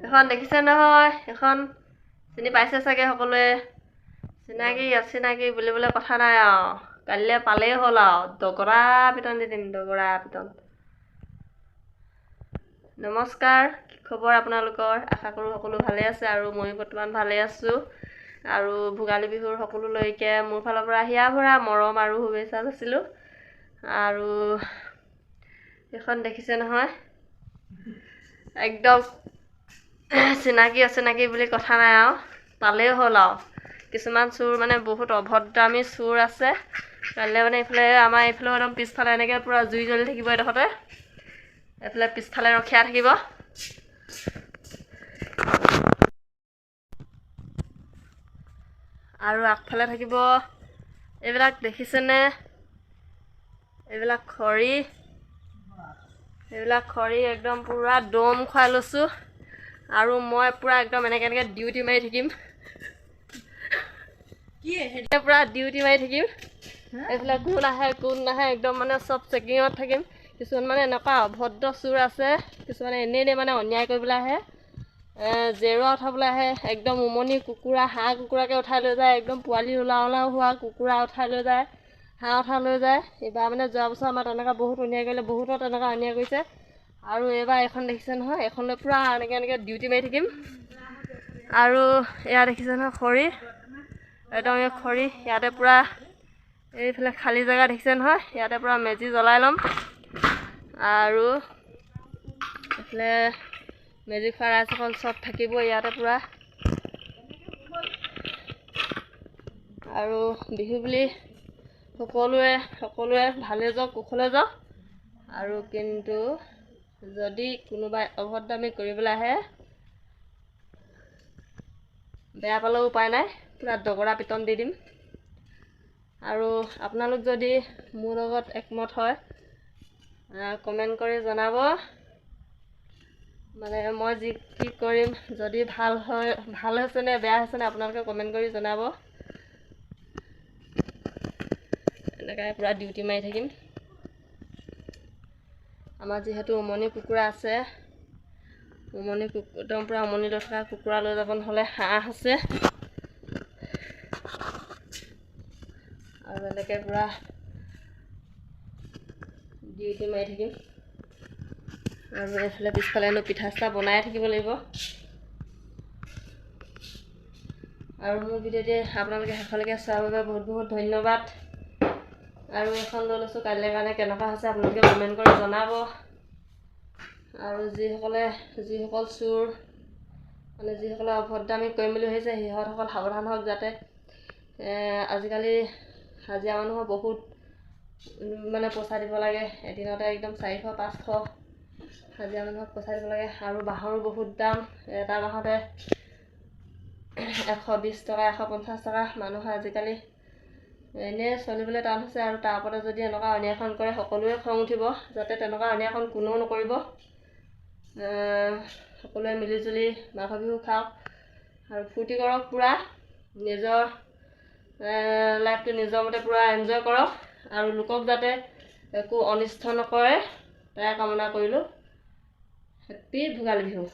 এখন দেখিছে নহয় এখন চিনি পাইছে চাগে সকলোৱে? চিনাকি অচিনাকি বুলিবলৈ কথা নাই আৰু। কালিলৈ পালেই হ'ল আৰু। দগৰা পিটন দি দিম দগৰা পিটন। নমস্কাৰ কি খবৰ আপোনালোকৰ? আশা কৰোঁ সকলো ভালে আছে আৰু ময়ো বৰ্তমান ভালে আছোঁ। আৰু ভোগালী বিহুৰ সকলোলৈকে মোৰ ফালৰ পৰা হিয়া ভৰা মৰম আৰু শুভেচ্ছা যাচিলোঁ। আৰু এইখন দেখিছে নহয়? একদম চিনাকি অচিনাকি বুলি কথা নাই আৰু। পালেই হ'ল আৰু। কিছুমান চোৰ মানে বহুত অভদ্ৰামী চোৰ আছে। কাইলৈ মানে এইফালে আমাৰ এইফালে একদম পিছফালে এনেকৈ পূৰা জুই জ্বলি থাকিব এডোখৰতে। এইফালে পিছফালে ৰখীয়া থাকিব। আৰু আগফালে থাকিব। এইবিলাক দেখিছেনে? এইবিলাক খৰি। এইবিলাক খৰি একদম পূৰা দম খুৱাই লৈছোঁ। আৰু মই পূৰা একদম এনেকৈ এনেকৈ ডিউটি মাৰি থাকিম। পূৰা ডিউটি মাৰি থাকিম। এইফালে কোন আহে কোন নাহে একদম মানে চব চেকিঙত থাকিম। কিছুমান মানে এনেকুৱা অভদ্ৰ চোৰ আছে কিছুমানে এনেই এনেই মানে অন্যায় কৰিবলৈ আহে। জেওৰা উঠাবলৈ আহে একদম উমনি কুকুৰা হাঁহ কুকুৰাকে উঠাই লৈ যায় একদম পোৱালি ওলাও ওলাও হোৱা কুকুৰা উঠাই লৈ যায় হাঁহ উঠাই লৈ যায়। এইবাৰ মানে যোৱা বছৰ আমাৰ তেনেকুৱা বহুত অন্যায় কৰিলে বহুতৰ তেনেকুৱা অন্যায় কৰিছে। আৰু এইবাৰ এইখন দেখিছে নহয় এইখনলৈ পূৰা এনেকৈ এনেকৈ ডিউটি মাৰি থাকিম। আৰু এয়া দেখিছে নহয় খৰি। একদম এই খৰি ইয়াতে পূৰা এইফালে খালী জেগা দেখিছে নহয় ইয়াতে পূৰা মেজি জ্বলাই ল'ম। আৰু এইফালে মেজি খোৱা ৰাইজ এখন চব থাকিব ইয়াতে পূৰা। আৰু বিহু বুলি সকলোৱে সকলোৱে ভালে যাওক কুশলে যাওক। আৰু কিন্তু যদি কোনোবাই অভদ্ৰামী কৰিবলৈ আহে বেয়া পালেও উপায় নাই পূৰা দগৰা পিটন দি দিম। আৰু আপোনালোক যদি মোৰ লগত একমত হয় কমেণ্ট কৰি জনাব। মানে মই যি কি কৰিম যদি ভাল হয় ভাল হৈছে নে বেয়া হৈছে নে আপোনালোকে কমেণ্ট কৰি জনাব। এনেকৈ পূৰা ডিউটি মাৰি থাকিম। আমাৰ যিহেতু উমনি কুকুৰা আছে উমনি একদম পূৰা উমনি লৈ থকা কুকুৰা লৈ যাব নহ'লে হাঁহ আছে। আৰু এনেকৈ পূৰা ডিউটি মাৰি থাকিম। আৰু এইফালে পিছফালেনো পিঠা চিঠা বনাই থাকিব লাগিব। আৰু মোৰ ভিডিঅ'টি আপোনালোকে শেষলৈকে চোৱাৰ বাবে বহুত বহুত ধন্যবাদ। আৰু এইখন লৈ লৈছোঁ কাইলৈ কাৰণে কেনেকুৱা হৈছে আপোনালোকে কমেণ্ট কৰি জনাব। আৰু যিসকলে যিসকল চোৰ মানে যিসকলে অভদ্ৰামী কৰিম বুলি ভাবিছে সিহঁতসকল সাৱধান হওক যাতে আজিকালি হাজিৰা মানুহৰ বহুত মানে পইচা দিব লাগে। এদিনতে একদম চাৰিশ পাঁচশ হাজিৰা মানুহক পইচা দিব লাগে। আৰু বাঁহৰো বহুত দাম। এটা বাঁহতে এশ বিছ টকা এশ পঞ্চাছ টকা মানুহে আজিকালি এনেই চলিবলৈ টান হৈছে আৰু তাৰ ওপৰতে যদি এনেকুৱা অন্যায়খন কৰে সকলোৱে খং উঠিব যাতে তেনেকুৱা অন্যায়খন কোনেও নকৰিব। সকলোৱে মিলিজুলি মাঘৰ বিহু খাওক আৰু ফূৰ্তি কৰক পূৰা নিজৰ লাইফটো নিজৰ মতে পূৰা এনজয় কৰক আৰু লোকক যাতে একো অনিষ্ট নকৰে তাৰে কামনা কৰিলোঁ। হেপ্পী ভোগালী বিহু।